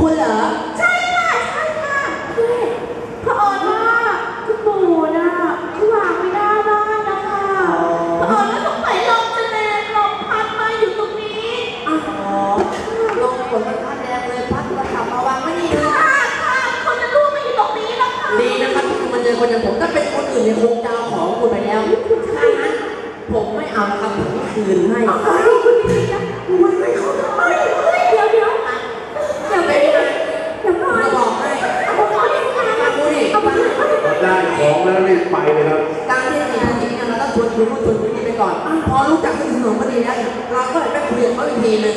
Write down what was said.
คุณเหรอ ใช่ค่ะ ใช่ค่ะคือพระออนว่าคุณปู่น่ะที่วางไม่ได้บ้านนะคะพระออนว่าสงสัยลมจะแรงลมพัดมาอยู่ตรงนี้อ๋อลมฝนมันพัดแรงเลยพัดมาขับมาวางไว้นี่เลยค่ะค่ะคนจะรู้มาอยู่ตรงนี้นะคะดีนะคะที่คุณมาเจอคนอย่างผมถ้าเป็นคนอื่นในโครงดาวของคุณไปแล้วถ้างั้นผมไม่เอาครัผมคืนให้ การที่ดีทางนี้เนี่ยเราต้องชวนคุยผู้ชมคนนี้ไปก่อน พอรู้จักที่สนุกพอดีแล้วเราก็เลยไปคุยกับเขาอีกทีหนึ่ง